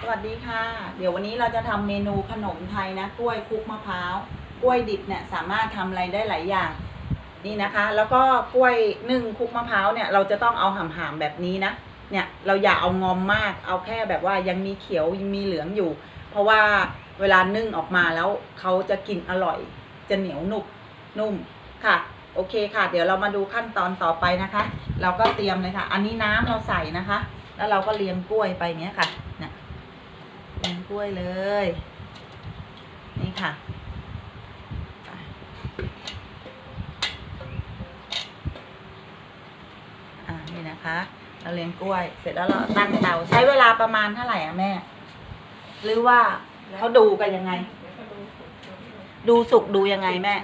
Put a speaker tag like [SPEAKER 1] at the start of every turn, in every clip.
[SPEAKER 1] สวัสดีค่ะ เดี๋ยววันนี้เราจะทำเมนูขนมไทยนะกล้วยคลุกมะพร้าวกล้วยดิบเนี่ยสามารถทำอะไรได้หลายอย่าง นี่นะคะ แล้วก็กล้วยนึ่งคลุกมะพร้าวเนี่ยเราจะต้องเอาห่ามแบบนี้นะเนี่ยเราอย่าเอางอมมากเอาแค่แบบว่ายังมีเขียวยังมีเหลืองอยู่ เพราะว่าเวลานึ่งออกมาแล้วเขาจะกินอร่อย จะเหนียวหนุบนุ่มค่ะโอเคค่ะ เดี๋ยวเรามาดูขั้นตอนต่อไปนะคะ เราก็เตรียมเลยค่ะ อันนี้น้ำเราใส่นะคะ แล้วเราก็เรียงกล้วยไปเงี้ยค่ะ กล้วยเลย นี่ค่ะอ่านี่นะคะ เราเรียงกล้วย เสร็จแล้วเราตั้งเตาใช้เวลาประมาณเท่าไหร่อะแม่ หรือว่าเขาดูกันยังไง ดูสุกดูยังไงแม่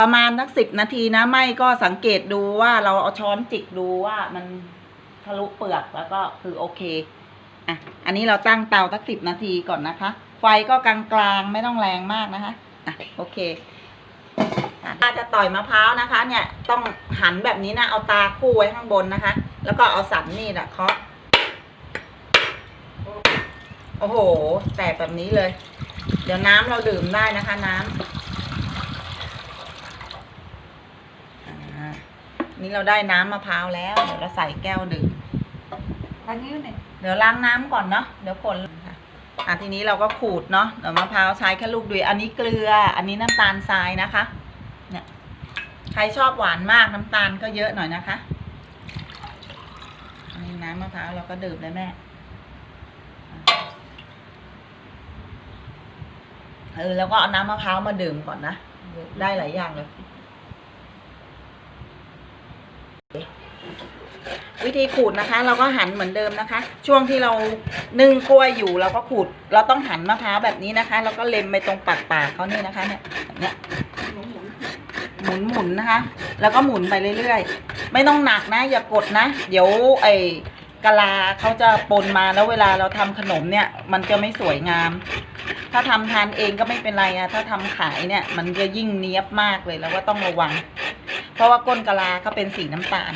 [SPEAKER 1] ประมาณสักสิบนาทีนะ ไม่ก็สังเกตดูว่าเราเอาช้อนจิกดูว่ามันทะลุเปลือกแล้วก็คือโอเค อะอันนี้เราตั้งเตาสักสิบนาทีก่อนนะคะ ไฟก็กลางๆไม่ต้องแรงมากนะคะอะโอเคถ้าจะต่อยมะพร้าวนะคะ เนี่ยต้องหันแบบนี้นะเอาตาคู่ไว้ข้างบนนะคะ แล้วก็เอาสันนี่นะเคาะโอ้โห แตกแบบนี้เลย เดี๋ยวน้ำเราดื่มได้นะคะน้ำนี่เราได้น้ำมะพร้าวแล้ว เดี๋ยวเราใส่แก้วดื่ม
[SPEAKER 2] อันนี้เนี่ย
[SPEAKER 1] เดี๋ยวล้างน้ำก่อนเนาะเดี๋ยวคนค่ะอะทีนี้เราก็ขูดเนาะเดี๋ยวมะพร้าวใช้แค่ลูกเดียวอันนี้เกลือ อันนี้น้ำตาลทรายนะคะเนี่ยใครชอบหวานมากน้ำตาลก็เยอะหน่อยนะคะอันนี้น้ำมะพร้าวเราก็ดื่มเลยแม่เออแล้วก็เอาน้ำมะพร้าวมาดื่มก่อนนะได้หลายอย่างเลย วิธีขูดนะคะ เราก็หันเหมือนเดิมนะคะ ช่วงที่เรานึ่งกล้วยอยู่เราก็ขูด เราต้องหันมะพร้าวแบบนี้นะคะ แล้วก็เล็มไปตรงปากปากเขานี่นะคะเนี่ยเนี้ย
[SPEAKER 2] หมุนหมุน
[SPEAKER 1] นะคะ แล้วก็หมุนไปเรื่อยๆ ไม่ต้องหนักนะ อย่ากดนะ เดี๋ยวไอ้กะลาเขาจะปนมาแล้วเวลาเราทำขนมเนี่ย มันจะไม่สวยงาม ถ้าทำทานเองก็ไม่เป็นไรอะถ้าทำขายเนี่ย มันจะยิ่งเนี้ยบมากเลยแล้วก็ต้องระวัง เพราะว่าก้นกะลาเขาเป็นสีน้ำตาล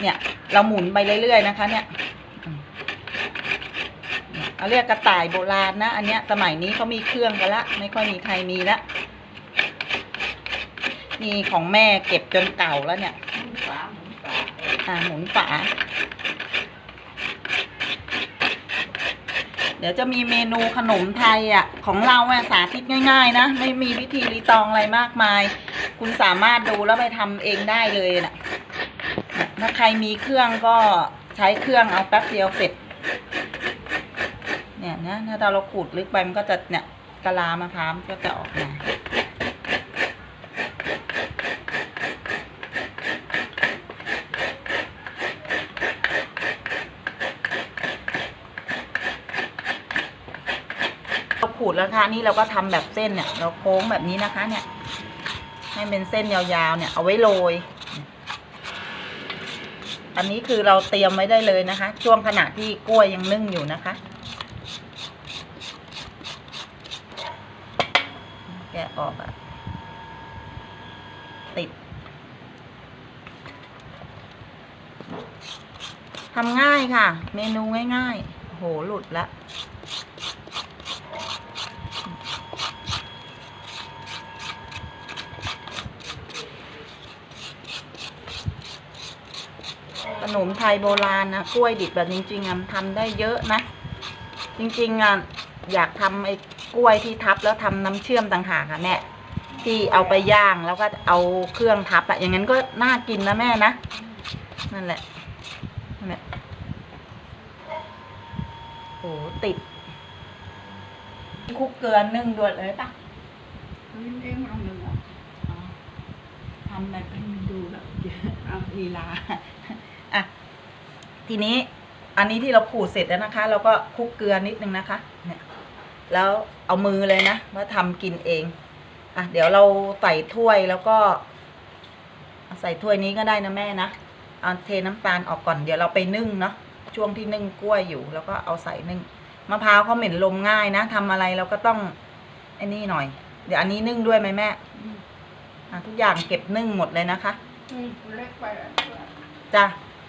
[SPEAKER 1] เนี่ย เราหมุนไปเรื่อยๆนะคะ เนี่ยเราเรียกกระต่ายโบราณนะ อันเนี้ยสมัยนี้เขามีเครื่องกันละ ไม่ค่อยมีใครมีละนี่ของแม่เก็บจนเก่าแล้วเนี่ย
[SPEAKER 2] หมุนฝาหมุนฝา
[SPEAKER 1] อ่าหมุนฝา เดี๋ยวจะมีเมนูขนมไทยอะ ของเราอะสาธิตง่ายๆ นะ ไม่มีวิธีรีตองอะไรมากมาย คุณสามารถดูแล้วไปทำเองได้เลยนะ่ะ ถ้าใครมีเครื่องก็ใช้เครื่องเอาแป๊บเดียวเสร็จ เนี่ยนะถ้าเราขูดลึกไปมันก็จะเนี่ยกะลามะพร้าวมันก็จะออกมาเราขูดแล้วค่ะนี่เราก็ทำแบบเส้นเนี่ย เราโค้งแบบนี้นะคะ เนี่ย ให้เป็นเส้นยาวๆเนี่ยเอาไว้โรย อันนี้คือเราเตรียมไว้ได้เลยนะคะ ช่วงขณะที่กล้วยยังนึ่งอยู่นะคะ แกะออกอะติดทำง่ายค่ะ เมนูง่ายๆโหหลุดละ ขนมไทยโบราณนะกล้วยดิบแบบจริงๆอะทำได้เยอะนะ จริงๆอะอยากทำไอ้กล้วยที่ทับแล้วทำน้ำเชื่อมต่างหากอะแม่ที่เอาไปย่างแล้วก็เอาเครื่องทับอะอย่างนั้นก็น่ากินนะแม่นะนั่นแหละนั่นแหละโอ้ติดคุกเกลือนึ่งด้วยเลยปะ
[SPEAKER 2] เฮ้ยเองเอาหนึ่งอะ
[SPEAKER 1] ทำแบบ
[SPEAKER 2] ให้มันดูแบบเอา
[SPEAKER 1] ลีลา อะทีนี้อันนี้ที่เราขูดเสร็จแล้วนะคะ เราก็คลุกเกลือนิดนึงนะคะ เนี่ย แล้วเอามือเลยนะว่าทำกินเอง อะ เดี๋ยวเราใส่ถ้วยแล้วก็เอาใส่ถ้วยนี้ก็ได้นะแม่นะเอาเทน้ำตาลออกก่อนเดี๋ยวเราไปนึ่งเนาะช่วงที่นึ่งกล้วยอยู่ แล้วก็เอาใส่นึ่งมะพร้าวเขาเหม็นลมง่ายนะทำอะไรเราก็ต้องไอ้นี่หน่อย เดี๋ยวอันนี้นึ่งด้วยไหมแม่
[SPEAKER 2] อืม
[SPEAKER 1] อะทุกอย่างเก็บนึ่งหมดเลยนะคะ
[SPEAKER 2] อืมเล็กไปอะ
[SPEAKER 1] จ้ะ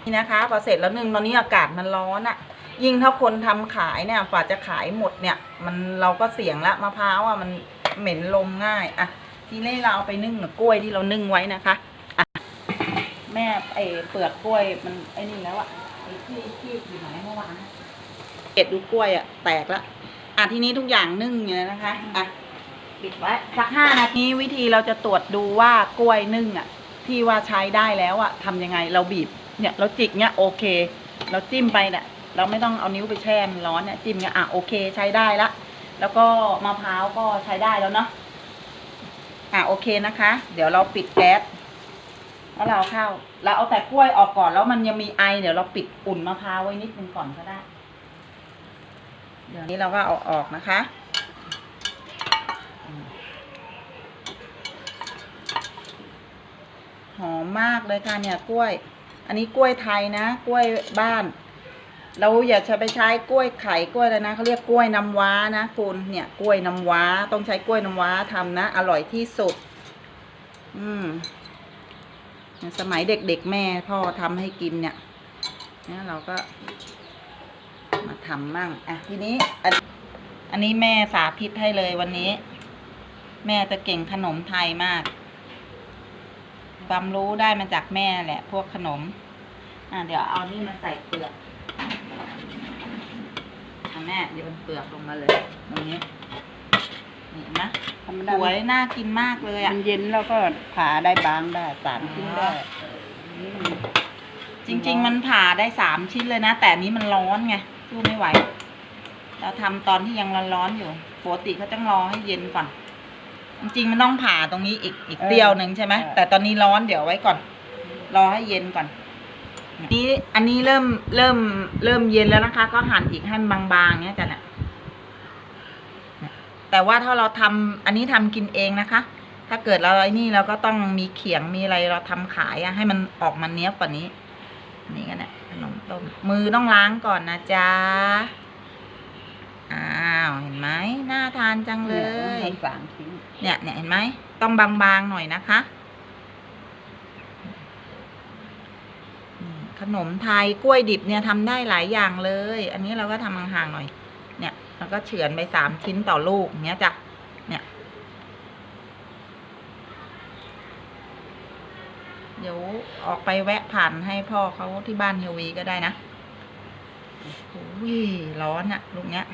[SPEAKER 1] นี่นะคะพอเสร็จแล้วนึ่งตอนนี้อากาศมันร้อนอะ่ะ ยิ่งถ้าคนทำขายเนี่ยกว่าจะขายหมดเนี่ย มันเราก็เสี่ยงละมะพร้าวอะมันเหม็นลมง่ายอะทีนี้เราเอาไปนึ่งกับกล้วยที่เรานึ่งไว้นะคะอะแม่ไอเปลือกกล้วยมันไอนี่แล้วอะไอที่ที่อยู่ไหนเมื่อวานเก็ดดูกล้วยอะแตกละอะทีนี้ทุกอย่างนึ่งอยู่แล้วนะคะอะปิดไว้สักห้านาทีวิธีเราจะตรวจดูว่ากล้วยนึ่งอะที่ว่าใช้ได้แล้วอะทำยังไงเราบีบ เนี่ยเราจิกเนี่ยโอเค เราจิ้มไปเนี่ยเราไม่ต้องเอานิ้วไปแช่มันร้อนเนี่ยจิ้มเนี่ยอะโอเคใช้ได้ละแล้วก็มะพร้าวก็ใช้ได้แล้วเนาะอะโอเคนะคะ เดี๋ยวเราปิดแก๊สแล้วเราเข้าเราเอาแต่กล้วยออกก่อนแล้วมันยังมีไอ เดี๋ยวเราปิดอุ่นมะพร้าวไว้นิดนึงก่อนก็ได้ เดี๋ยวนี้เราก็เอาออกนะคะหอมมากเลยค่ะเนี่ยกล้วย อันนี้กล้วยไทยนะ กล้วยบ้าน เราอย่าจะไปใช้กล้วยไข่กล้วยอะไรนะเขาเรียกกล้วยน้ำว้านะคุณเนี่ยกล้วยน้ำว้าต้องใช้กล้วยน้ำว้าทำนะ อร่อยที่สุด อืมสมัยเด็กๆแม่พ่อทำให้กินเนี่ยเนี่ยเราก็ มาทำมั่งอะทีนี้อันอันนี้แม่สาธิตให้เลยวันนี้ แม่จะเก่งขนมไทยมาก ความรู้ได้มาจากแม่แหละ พวกขนม อะเดี๋ยวเอานี่มาใส่เปลือกอะแม่เดี๋ยวมันเปลือกลงมาเลยตรงนี้นี่เห็นไหม
[SPEAKER 2] ธรรม
[SPEAKER 1] ส
[SPEAKER 2] ดา
[SPEAKER 1] วยน่ากินมากเลยอะ
[SPEAKER 2] มันเย็นแล้วก็ผ่าได้บางได้สามชิ้นได้นี่มัน
[SPEAKER 1] จริง ๆ มันผ่าได้สามชิ้นเลยนะ แต่อันนี้มันร้อนไงสู้ไม่ไหว เราทำตอนที่ยังร้อนๆอยู่ปกติเขาต้องรอให้เย็นก่อน จริงๆมันต้องผ่าตรงนี้อีกอีกเตี้ยวหนึ่งใช่ไหมแต่ตอนนี้ร้อนเดี๋ยวไว้ก่อน รอให้เย็นก่อนนี่อันนี้เริ่มเริ่มเริ่มเย็นแล้วนะคะ ก็หั่นอีกให้มันบางๆเนี้ยจ้ะเนี่ยแต่ว่าถ้าเราทำอันนี้ทำกินเองนะคะ ถ้าเกิดเราไอ้นี่เราก็ต้องมีเขียงมีอะไรเราทำขายอะให้มันออกมาเนี้ยบกว่านี้ นี่กันเนี่ยขนมต้มมือต้องล้างก่อนนะจ๊ะ อ้าวเห็นไหมน่าทานจังเลย
[SPEAKER 2] นี่มันสามชิ้น
[SPEAKER 1] เนี่ยเนี่ยเห็นไหมต้องบางๆหน่อยนะคะอืมขนมไทยกล้วยดิบเนี่ยทำได้หลายอย่างเลย อันนี้เราก็ทำห่างๆหน่อย เนี่ยเราก็เฉือนไปสามชิ้นต่อลูกอย่างเงี้ยจ้ะเนี่ย เดี๋ยวออกไปแวะผ่านให้พ่อเขาที่บ้านเฮียวีก็ได้นะอุ้ยร้อนอะลูกเนี้ย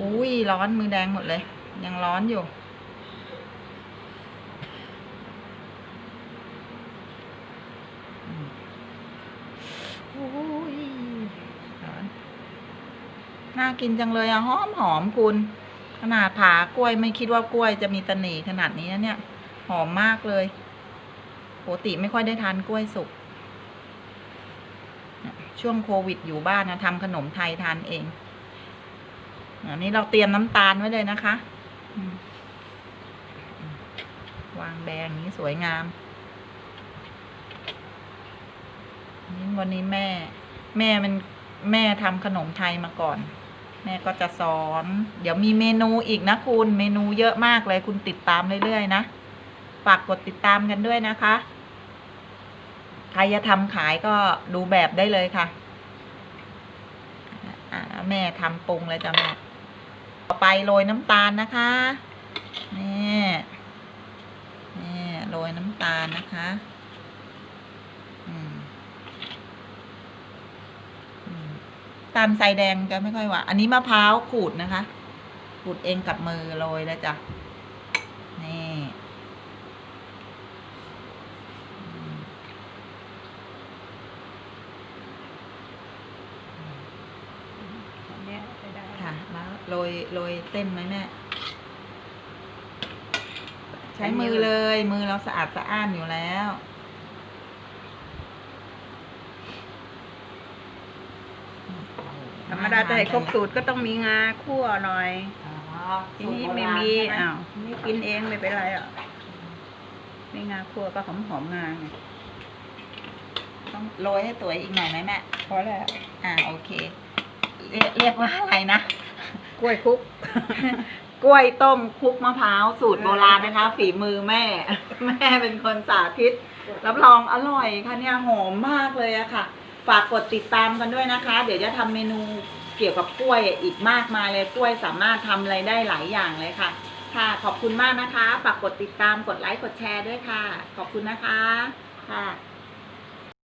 [SPEAKER 1] อุ้ยร้อนมือแดงหมดเลย ยังร้อนอยู่ อุ้ยร้อนน่ากินจังเลยอะหอมหอมคุณ ขนาดผ่ากล้วยไม่คิดว่ากล้วยจะมีตะหนีขนาดนี้นะเนี่ย หอมมากเลยปกติไม่ค่อยได้ทานกล้วยสุกช่วงโควิดอยู่บ้านนะทำขนมไทยทานเอง อันนี้เราเตรียมน้ำตาลไว้เลยนะคะ วางแบงอย่างนี้สวยงามนี่วันนี้แม่ แม่มันแม่ทำขนมไทยมาก่อน แม่ก็จะสอน เดี๋ยวมีเมนูอีกนะคุณเมนูเยอะมากเลยคุณติดตามเรื่อยๆนะฝากกดติดตามกันด้วยนะคะ ใครจะทำขายก็ดูแบบได้เลยค่ะ อ่าแม่ทำปรุงเลยจ้ะแม่ ต่อไปโรยน้ำตาลนะคะนี่นี่โรยน้ำตาลนะคะตาลใส่แดงจะไม่ค่อยหวานอันนี้มะพร้าวขูดนะคะ ขูดเองกับมือโรยแล้วจ้ะ นี่อืม
[SPEAKER 2] อันเนี้ยใช้ได้
[SPEAKER 1] ค่ะ แล้ว โรยโรยเส้นไหมแม่ ใช้มือเลย มือเราสะอาดสะอ้านอยู่แล้ว
[SPEAKER 2] ธรรมดาจะให้ครบสูตรก็ต้องมีงาคั่วหน่อย
[SPEAKER 1] อ๋อ
[SPEAKER 2] ทีนี้
[SPEAKER 1] สูตรโบ
[SPEAKER 2] ไม่
[SPEAKER 1] ราณ
[SPEAKER 2] มี
[SPEAKER 1] ใช่ไห
[SPEAKER 2] อ้าวไม่กินเองไม่เป็นไรอะไม่งาคั่วก็หอมหอมๆงาไง
[SPEAKER 1] ต้องโรยให้สวยอีกหน่อยไหมแม่
[SPEAKER 2] พอแล้ว
[SPEAKER 1] อ่าโอเค เรียกเรียกว่าอะไรนะ
[SPEAKER 2] กล้วยคลุก
[SPEAKER 1] กล้วยต้มคลุกมะพร้าวสูตรโบราณนะคะ ฝีมือแม่ แม่เป็นคนสาธิต รับรองอร่อยค่ะเนี่ยหอมมากเลยอะค่ะ ฝากกดติดตามกันด้วยนะคะ เดี๋ยวจะทำเมนูเกี่ยวกับกล้วยอีกมากมายเลยกล้วยสามารถทำอะไรได้หลายอย่างเลยค่ะ ค่ะขอบคุณมากนะคะ ฝากกดติดตามกดไลค์กดแชร์ด้วยค่ะ ขอบคุณนะคะค่ะ